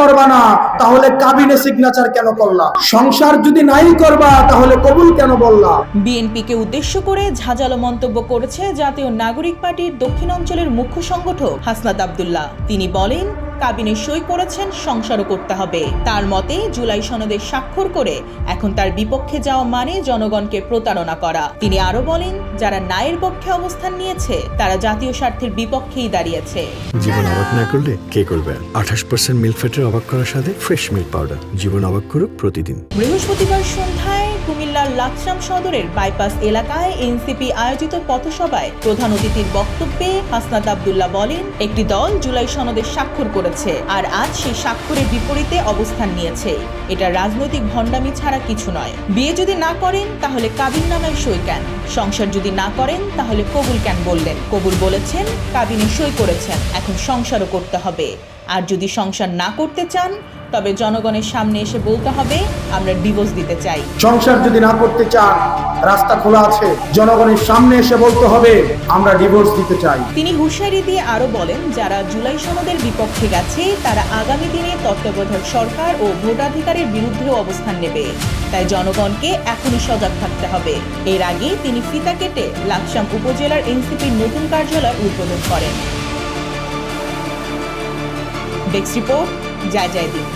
করবা না, তাহলে কাবিনে সিগনেচার কেন করলা? সংসার যদি নাই করবা, তাহলে কবুল কেন বললা? বিএনপিকে উদ্দেশ্য করে ঝাঁঝালো মন্তব্য করেছে জাতীয় নাগরিক পার্টির দক্ষিণ অঞ্চলের মুখ্য সংগঠক হাসনাত আবদুল্লাহ। তিনি বলেন কাবিনে সই করেছেন সংসারও করতে হবে। তার মতে জুলাই সনদে স্বাক্ষর করে এখন তার বিপক্ষে যাওয়া মানে জনগণকে প্রতারণা করা। তিনি আরও বলেন যারা নায়ের পক্ষে অবস্থান নিয়েছে তারা জাতীয় স্বার্থের বিপক্ষেই দাঁড়িয়েছে। জীবন অবাক না করলে কে করবে? আঠাশ পার্সেন্ট মিল্ক ফ্যাটের অবাক করার সাথে ফ্রেশ মিল্ক পাউডার জীবন অবাক করুক প্রতিদিন। বৃহস্পতিবার সন্ধ্যায় কুমিল্লার লাকসাম সদরের বাইপাস এলাকায় এনসিপি আয়োজিত পথসভায় প্রধান অতিথির বক্তব্যে হাসনাত আবদুল্লাহ বলেন একটি দল জুলাই সনদে স্বাক্ষর করেছে আর আজ সেই স্বাক্ষরের বিপরীতে অবস্থান নিয়েছে। এটা রাজনৈতিক ভণ্ডামি ছাড়া কিছু নয়। বিয়ে যদি না করেন, তাহলে কাবিন নামায় সই কেন? সংসার যদি না করেন, তাহলে কবুল কেন বললেন? কবুল বলেছেন কাবিনে সই করেছেন। এখন সংসারও করতে হবে। আর যদি সংসার না করতে চান তবে জনগণের সামনে এসে বলতে হবে আমরা ডিভোর্স দিতে চাই। সংসার যদি না করতে চান রাস্তা খোলা আছে জনগণের সামনে এসে বলতে হবে আমরা ডিভোর্স দিতে চাই। তিনি হুঁশিয়ারি দিয়ে আরও বলেন যারা জুলাই সনদের বিপক্ষে গেছে তারা আগামী দিনে তত্ত্বাবধায়ক সরকার ও ভোটাধিকারের বিরুদ্ধেও অবস্থান নেবে। তাই জনগণকে এখনই সজাগ থাকতে হবে। এর আগে তিনি ফিতা কেটে লাকসাম উপজেলার এনসিপির নতুন কার্যালয় উদ্বোধন করেন। ডেস্ক রিপোর্ট জয় জয় দিন